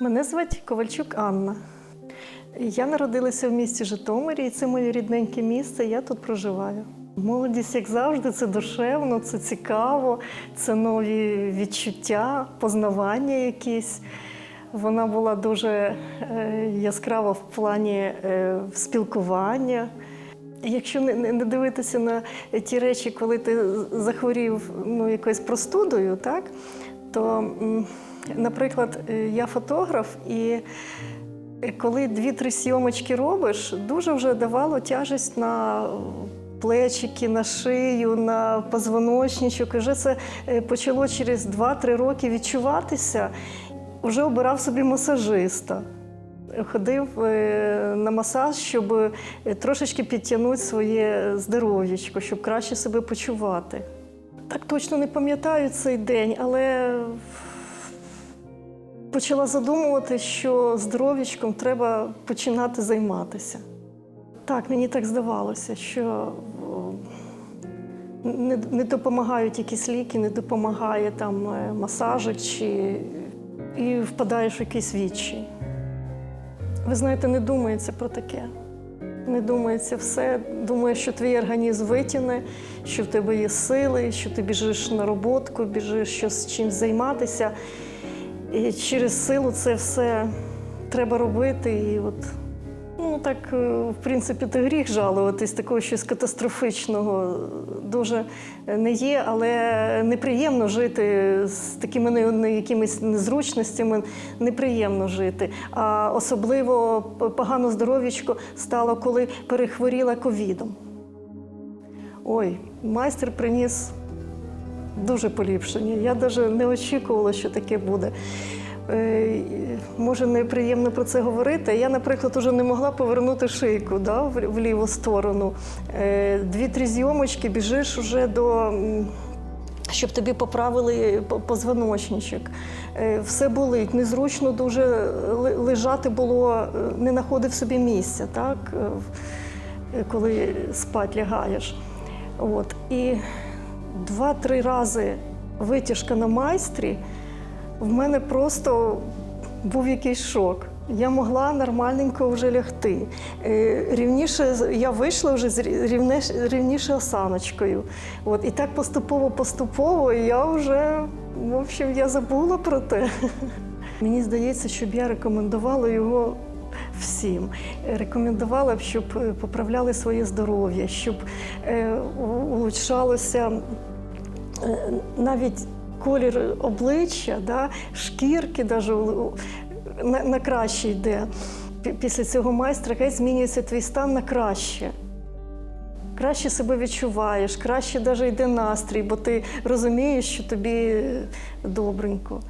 Мене звати Ковальчук Анна. Я народилася в місті Житомирі, і це моє рідненьке місце. Я тут проживаю. Молодість, як завжди, це душевно, це цікаво, це нові відчуття, познавання якісь. Вона була дуже е, яскрава в плані е, спілкування. Якщо не, дивитися на ті речі, коли ти захворів ну, якоюсь простудою, так, то, наприклад, е, я фотограф, і коли дві-три сйомочки робиш, дуже вже давало тяжесть на плечики, на шию, на позвоночничок. І вже це е, почало через 2-3 роки відчуватися. Вже обирав собі масажиста. Ходив е, на масаж, щоб трошечки підтягнути своє здоров'ячко, щоб краще себе почувати. Так точно не пам'ятаю цей день, але почала задумувати, що здоров'ячком треба починати займатися. Так, мені так здавалося, що не, не допомагають якісь ліки, не допомагає там е, масажик чи і впадаєш в якийсь відчай. Ви знаєте, не думається про таке. Не думається все. Думає, що твій організм витягне, що в тебе є сили, що ти біжиш на роботку, біжиш щось чимось займатися. І через силу це все треба робити. І от, ну так, е, в принципі, ти гріх жалуватись, такого щось катастрофічного дуже не є, але неприємно жити з такими не- якимись незручностями, неприємно жити. А особливо погано здоров'ячко стало, коли перехворіла ковідом. Ой, майстер приніс дуже поліпшення. Я навіть не очікувала, що таке буде. Е, Може, неприємно про це говорити. Я, наприклад, уже не могла повернути шийку да, в ліву сторону. Е, Дві-три зйомочки біжиш уже до. Щоб тобі поправили позвоночничок. Е, Все болить, незручно дуже лежати було, не знаходив собі місця, так? коли спать лягаєш. От. І два-три рази витяжка на майстрі, в мене просто був якийсь шок. Я могла нормальненько вже лягти. Е, Рівніше я вийшла вже з рівне- рівніше осаночкою. От, і так поступово-поступово я вже, в общем, я забула про те. Мені здається, щоб я рекомендувала його всім. Рекомендувала б, щоб е, поправляли своє здоров'я, щоб е, улучшалося е, навіть колір обличчя, да, шкірки у- на, на краще йде. Після цього майстра геть змінюється твій стан на краще. Краще себе відчуваєш, краще навіть йде настрій, бо ти розумієш, що тобі добренько.